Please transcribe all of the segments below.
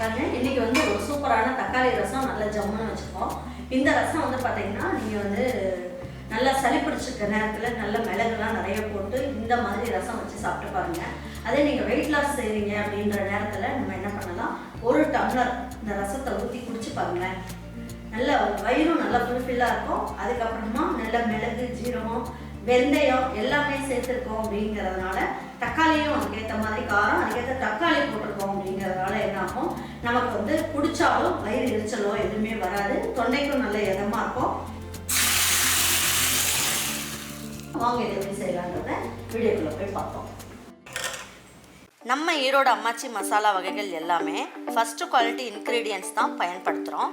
பாருங்க இன்னைக்கு வந்து ஒரு சூப்பரான தக்காளி ரசம் நல்ல ஜம்முன்னு வச்சுருக்கோம் இந்த ரசம் வந்து பார்த்தீங்கன்னா நீங்கள் வந்து நல்லா சளி பிடிச்சிருக்க நேரத்தில் நல்ல மிளகுலாம் நிறைய போட்டு இந்த மாதிரி ரசம் வச்சு சாப்பிட்டு பாருங்க. அதே நீங்கள் வெயிட் லாஸ் செய்கிறீங்க அப்படின்ற நேரத்தில் நம்ம என்ன பண்ணலாம் ஒரு டம்ளர் இந்த ரசத்தை ஊற்றி குடிச்சு பாருங்களேன் நல்ல வயிறும் நல்லா ஃபுல்ஃபில்லாக இருக்கும். அதுக்கப்புறமா நல்ல மிளகு ஜீரகம் வெந்தயம் எல்லாமே சேர்த்துருக்கோம் அப்படிங்கிறதுனால தக்காளியும் அதுக்கேற்ற மாதிரி காரம் அதுக்கேற்ற தக்காளி போட்டிருக்கோம் அப்படிங்கிறதுனால என்ன ஆகும்? நமக்கு வந்து குடிச்சாலும் வயிறு எரிச்சலோ எதுவுமே வராது. தொண்டைக்கும் நல்ல இதமாக இருக்கும். வாங்க இது எப்படி செய்யலான்றத வீடியோக்குள்ளே போய் பார்ப்போம். நம்ம ஈரோடு அம்மாச்சி மசாலா வகைகள் எல்லாமே ஃபஸ்ட்டு குவாலிட்டி இன்க்ரீடியன்ஸ் தான் பயன்படுத்துகிறோம்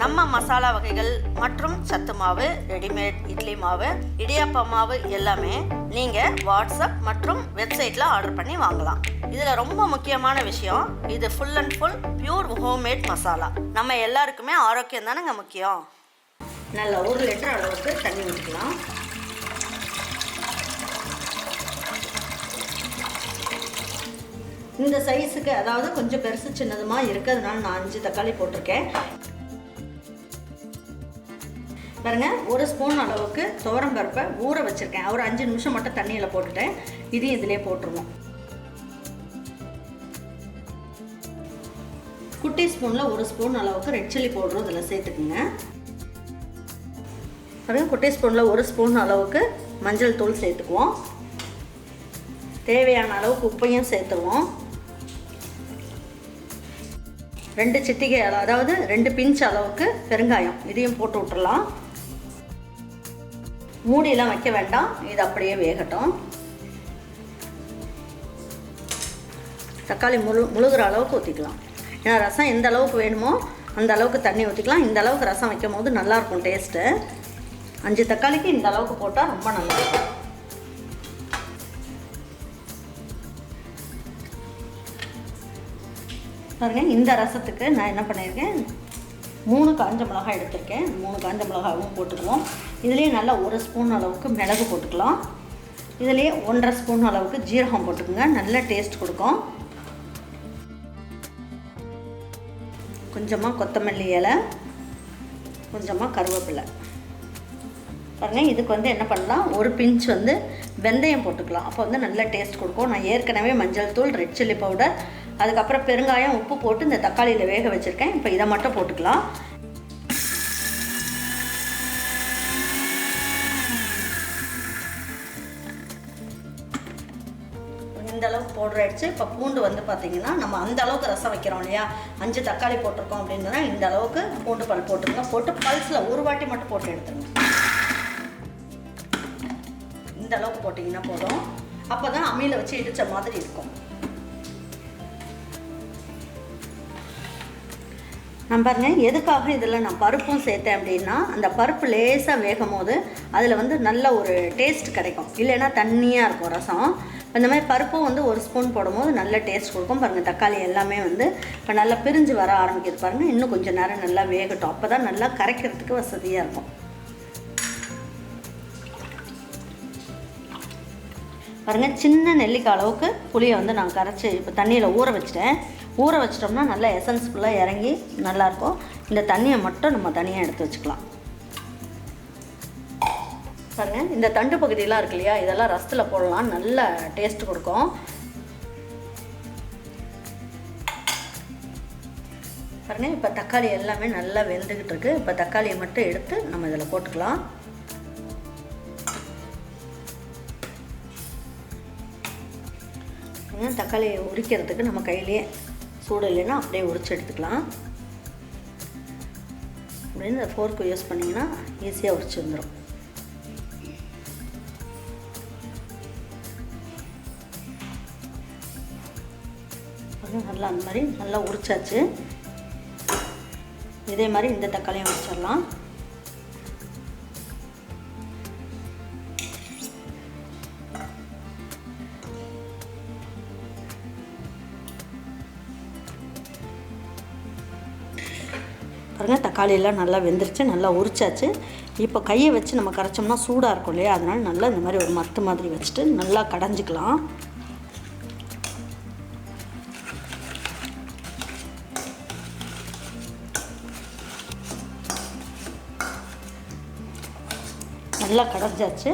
நம்ம மசாலா வகைகள் மற்றும் சத்து மாவு ரெடிமேட் இட்லி மாவு இடியாப்ப மாவு எல்லாமே நீங்கள் வாட்ஸ்அப் மற்றும் வெப்சைட்டில் ஆர்டர் பண்ணி வாங்கலாம். இதில் ரொம்ப முக்கியமான விஷயம் இது full and full pure homemade masala. நம்ம எல்லாருக்குமே ஆரோக்கியம் தானேங்க முக்கியம்? நல்ல ஒரு லிட்டர் அளவுக்கு தண்ணி ஊற்றிக்கலாம் இந்த சைஸுக்கு அதாவது கொஞ்சம் பெருசு சின்னதுமா இருக்கிறதுனால நான் அஞ்சு தக்காளி போட்டிருக்கேன். பாருங்க ஒரு ஸ்பூன் அளவுக்கு துவரம் பருப்பை ஊற வச்சுருக்கேன். ஒரு அஞ்சு நிமிஷம் மட்டும் தண்ணியில் போட்டுட்டேன். இதையும் இதிலே போட்டுருவோம். குட்டி ஸ்பூனில் ஒரு ஸ்பூன் அளவுக்கு ரெட் சில்லி பவுடரும் இதில் சேர்த்துக்குங்க. பாருங்கள் குட்டி ஸ்பூனில் ஒரு ஸ்பூன் அளவுக்கு மஞ்சள் தூள் சேர்த்துக்குவோம். தேவையான அளவுக்கு உப்பையும் சேர்த்துருவோம். ரெண்டு சிட்டிகை அதாவது ரெண்டு பிஞ்ச் அளவுக்கு பெருங்காயம் இதையும் போட்டு விட்டுறலாம். மூடியெல்லாம் வைக்க வேண்டாம். இது அப்படியே வேகட்டும். தக்காளி முழு முழுகிற அளவுக்கு ஊற்றிக்கலாம் ஏன்னா ரசம் எந்த அளவுக்கு வேணுமோ அந்த அளவுக்கு தண்ணி ஊற்றிக்கலாம் இந்த அளவுக்கு ரசம் வைக்கும் போது நல்லாயிருக்கும் டேஸ்ட்டு அஞ்சு தக்காளிக்கு இந்த அளவுக்கு போட்டால் ரொம்ப நல்லாயிருக்கும். பாருங்க இந்த ரசத்துக்கு நான் என்ன பண்ணியிருக்கேன்? மூணு காஞ்ச மிளகாய் எடுத்திருக்கேன். மூணு காஞ்ச மிளகாவும் போட்டுக்குவோம். இதுலேயே நல்லா ஒரு ஸ்பூன் அளவுக்கு மிளகு போட்டுக்கலாம். இதுலேயே ஒன்றரை ஸ்பூன் அளவுக்கு ஜீரகம் போட்டுக்கோங்க. நல்ல டேஸ்ட் கொடுக்கும். கொஞ்சமாக கொத்தமல்லி இலை கொஞ்சமாக கருவேப்பிலை. பாருங்கள் இதுக்கு வந்து என்ன பண்ணலாம்? ஒரு பிஞ்ச் வந்து வெந்தயம் போட்டுக்கலாம். அப்போ வந்து நல்ல டேஸ்ட் கொடுக்கும். நான் ஏற்கனவே மஞ்சள் தூள் ரெட் சில்லி பவுடர் அதுக்கப்புறம் பெருங்காயம் உப்பு போட்டு இந்த தக்காளியில் வேக வச்சுருக்கேன். இப்போ இதை மட்டும் போட்டுக்கலாம். இந்த அளவுக்கு பவுடர் இப்போ பூண்டு வந்து பார்த்தீங்கன்னா நம்ம அந்த அளவுக்கு ரசம் வைக்கிறோம் இல்லையா? அஞ்சு தக்காளி போட்டிருக்கோம் அப்படின்னா இந்த அளவுக்கு பூண்டு பல் போட்டுருங்க போட்டு பல்ஸில் ஒரு வாட்டி மட்டும் போட்டு எடுத்துருங்க. இந்த அளவுக்கு போட்டிங்கன்னா போதும். அப்போ தான் அம்மியில் வச்சு இடித்த மாதிரி இருக்கும். நான் பாருங்க எதுக்காக இதில் நான் பருப்பும் சேர்த்தேன் அப்படின்னா அந்த பருப்பு லேசாக வேகும் போது அதில் வந்து நல்ல ஒரு டேஸ்ட் கிடைக்கும். இல்லைன்னா தண்ணியாக இருக்கும் ரசம். இந்த மாதிரி பருப்பும் வந்து ஒரு ஸ்பூன் போடும்போது நல்ல டேஸ்ட் கொடுக்கும். பாருங்கள் தக்காளி எல்லாமே வந்து இப்போ நல்லா பிரிஞ்சு வர ஆரம்பிக்கிறது பாருங்கள் இன்னும் கொஞ்சம் நேரம் நல்லா வேகட்டும். அப்போ தான் நல்லா கரைக்கிறதுக்கு வசதியாக இருக்கும். பாருங்கள் சின்ன நெல்லிக்காய் அளவுக்கு புளியை வந்து நான் கரைச்சி இப்போ தண்ணியில் ஊற வச்சிட்டேன். ஊற வச்சிட்டோம்னா நல்லா எசன்ஸ் ஃபுல்லாக இறங்கி நல்லாயிருக்கும் இந்த தண்ணியை மட்டும் நம்ம தனியாக எடுத்து வச்சுக்கலாம். பாருங்கள் இந்த தண்டு பகுதியெலாம் இருக்கு இல்லையா இதெல்லாம் ரசத்தில் போடலாம் நல்ல டேஸ்ட் கொடுக்கும். பாருங்கள் இப்போ தக்காளி எல்லாமே நல்லா வெந்துக்கிட்டு இருக்கு. இப்போ தக்காளியை மட்டும் எடுத்து நம்ம இதில் போட்டுக்கலாம். தக்காளியை உரிக்கிறதுக்கு நம்ம கையிலேயே சூடு இல்லைன்னா அப்படியே உரிச்சு எடுத்துக்கலாம். அப்படின்னு இந்த ஃபோர்க்கு யூஸ் பண்ணிங்கன்னா ஈஸியாக உரிச்சு வந்துடும் பாருங்க, நல்லா அந்த மாதிரி நல்லா உரிச்சாச்சு. இதே மாதிரி இந்த தக்காளியும் வச்சிடலாம். பாருங்கள் தக்காளியெல்லாம் நல்லா வெந்துருச்சு நல்லா உரிச்சாச்சு. இப்போ கையை வச்சு நம்ம கரைச்சோம்னா சூடாக இருக்கும் இல்லையா? அதனால் நல்லா இந்த மாதிரி ஒரு மத்து மாதிரி வச்சுட்டு நல்லா கடைஞ்சிக்கலாம். நல்லா கடைஞ்சாச்சு.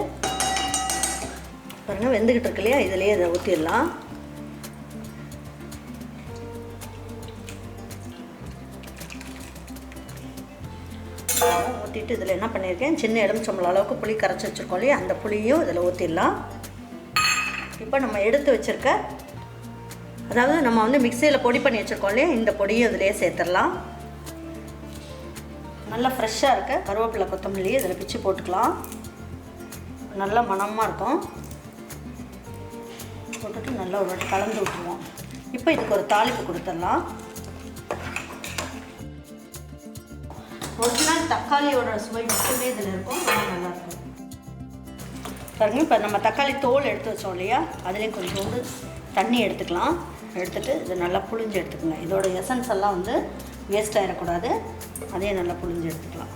பாருங்கள் வெந்துக்கிட்டு இருக்கு இல்லையா? இதுலேயே இதை ஊற்றிடலாம் ஊற்றிட்டு இதில் என்ன பண்ணியிருக்கேன் சின்ன எலுமிச்சம்பளம் அளவுக்கு புளி கரைச்சி வச்சுருக்கோம் இல்லையா? அந்த புளியும் இதில் ஊற்றிடலாம் இப்போ நம்ம எடுத்து வச்சுருக்க அதாவது நம்ம வந்து மிக்சியில் பொடி பண்ணி வச்சுருக்கோம் இல்லையா? இந்த பொடியும் இதிலேயே சேர்த்துடலாம். நல்லா ஃப்ரெஷ்ஷாக இருக்க கருவேப்பிலை கொத்தமல்லி இதில் பிச்சு போட்டுக்கலாம். நல்லா மணமாக இருக்கும். போட்டுட்டு நல்லா ஒரு வாட்டி கலந்து விட்டுருவோம். இப்போ இதுக்கு ஒரு தாளிப்பு கொடுத்துடலாம். ஒரிஜினல் தக்காளியோட சுவை மட்டுமே இதில் இருக்கும். ரொம்ப நல்லாயிருக்கும். பாருங்க இப்போ நம்ம தக்காளி தோல் எடுத்து வச்சோம் இல்லையா? அதிலே கொஞ்சோண்டு தண்ணி எடுத்துக்கலாம். எடுத்துட்டு இதை நல்லா புழிஞ்சு எடுத்துக்கோங்க. இதோட எசன்ஸ் எல்லாம் வந்து வேஸ்ட் ஆகிடக்கூடாது அதையும் நல்லா புழிஞ்சு எடுத்துக்கலாம்.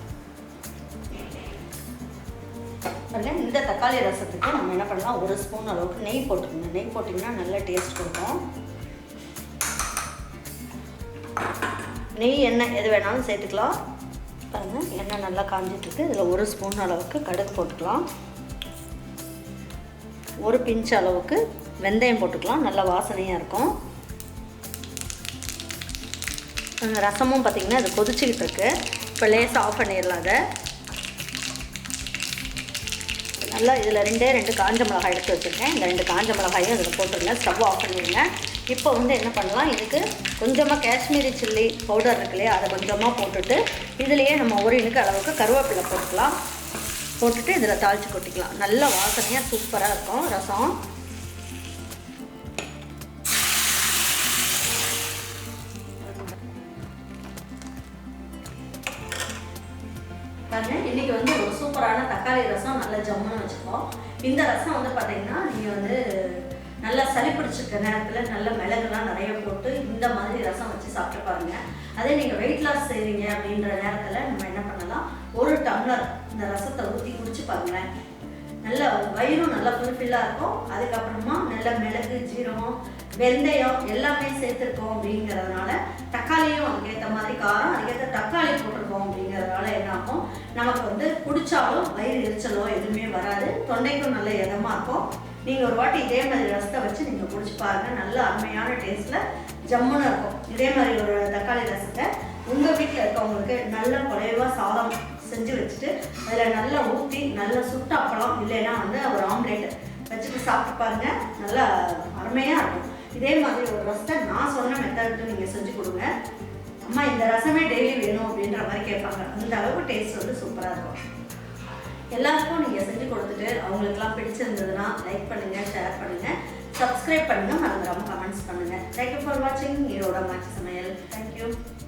பாருங்க இந்த தக்காளி ரசத்துக்கு நம்ம என்ன பண்ணலாம்? ஒரு ஸ்பூன் அளவுக்கு நெய் போட்டுக்கோங்க. நெய் போட்டிங்கன்னா நல்ல டேஸ்ட் கொடுக்கும். நெய் எண்ணெய் எது வேணாலும் சேர்த்துக்கலாம். பாருங்கள் எண்ணெய் நல்லா காஞ்சிட்ருக்கு. இதில் ஒரு ஸ்பூன் அளவுக்கு கடுகு போட்டுக்கலாம். ஒரு பிஞ்ச் அளவுக்கு வெந்தயம் போட்டுக்கலாம். நல்லா வாசனையாக இருக்கும். ரசமும் பார்த்திங்கன்னா அது கொதிச்சுக்கிட்டு இருக்கு. இப்போ லேசாக ஆஃப் பண்ணிடலாம் அதை. நல்லா இதில் ரெண்டே ரெண்டு காஞ்ச மிளகாய் எடுத்து வச்சுருக்கேன். இந்த ரெண்டு காஞ்ச மிளகாயும் இதில் போட்டுருங்க. ஸ்டவ் ஆஃப் பண்ணிடுங்க இப்போ வந்து என்ன பண்ணலாம்? இதுக்கு கொஞ்சமாக காஷ்மீரி சில்லி பவுடர் இருக்கு இல்லையா? அதை கொஞ்சமாக போட்டுட்டு இதுலேயே நம்ம ஒரு இனுக்கு அளவுக்கு கருவேப்பிலை போட்டுக்கலாம். போட்டுட்டு இதில் தாளித்து கொட்டிக்கலாம். நல்ல வாசனையாக சூப்பராக இருக்கும். ரசம். இன்னைக்கு வந்து சூப்பரான தக்காளி ரசம் நல்ல ஜம்முன்னு வச்சுப்போம் இந்த ரசம் வந்து பார்த்தீங்கன்னா நீங்கள் வந்து நல்லா சளி பிடிச்சிருக்க நேரத்தில் நல்ல மிளகுலாம் நிறைய போட்டு இந்த மாதிரி ரசம் வச்சு சாப்பிட்டு பாருங்க. அதே நீங்கள் வெயிட் லாஸ் செய்கிறீங்க அப்படின்ற நேரத்தில் நம்ம என்ன பண்ணலாம்? ஒரு டம்ளர் இந்த ரசத்தை ஊற்றி குடிச்சு பாருங்களேன். நல்ல வயிறும் நல்லா ஃபுல்ஃபில்லாக இருக்கும். அதுக்கப்புறமா நல்ல மிளகு ஜீரகம் வெந்தயம் எல்லாமே சேர்த்துருக்கோம் அப்படிங்கிறதுனால தக்காளியும் அதுக்கேற்ற மாதிரி காரம் அதுக்கேற்ற தக்காளி போட்டிருக்கோம் அப்படிங்கிறதுனால என்ன ஆகும்? நமக்கு வந்து குடித்தாலும் வயிறு எரிச்சலோ எதுவுமே வராது. தொண்டைக்கும் நல்ல இதமாக இருக்கும். நீங்கள் ஒரு வாட்டி இதே மாதிரி ரசத்தை வச்சு நீங்கள் குடிச்சு பாருங்கள் நல்ல அருமையான டேஸ்ட்டில் ஜம்முன்னு இருக்கும். இதே மாதிரி ஒரு தக்காளி ரசத்தை உங்கள் வீட்டில் இருக்கவங்களுக்கு நல்ல குறைவாக சாதம் செஞ்சு வச்சுட்டு அதில் நல்லா ஊற்றி நல்லா சுட்ட அப்பளம் இல்லைன்னா வந்து ஒரு ஆம்லேட் வச்சுட்டு சாப்பிட்டு பாருங்க. நல்லா அருமையாக இருக்கும். இதே மாதிரி ஒரு ரசத்தை நான் சொன்ன மெத்தடுக்கு நீங்கள் செஞ்சு கொடுங்க. அம்மா இந்த ரசமே டெய்லி வேணும் அப்படின்ற மாதிரி கேட்பாங்க. அந்த அளவுக்கு டேஸ்ட் வந்து சூப்பராக இருக்கும். எல்லாருக்கும் நீங்கள் செஞ்சு கொடுத்துட்டு அவங்களுக்குலாம் பிடிச்சிருந்ததுன்னா லைக் பண்ணுங்கள் ஷேர் பண்ணுங்கள் சப்ஸ்கிரைப் பண்ணுங்கள் மறந்துடாமல் கமெண்ட்ஸ் பண்ணுங்கள் தேங்க்யூ ஃபார் வாட்சிங் ஈரோட மாச்சி சமையல். தேங்க்யூ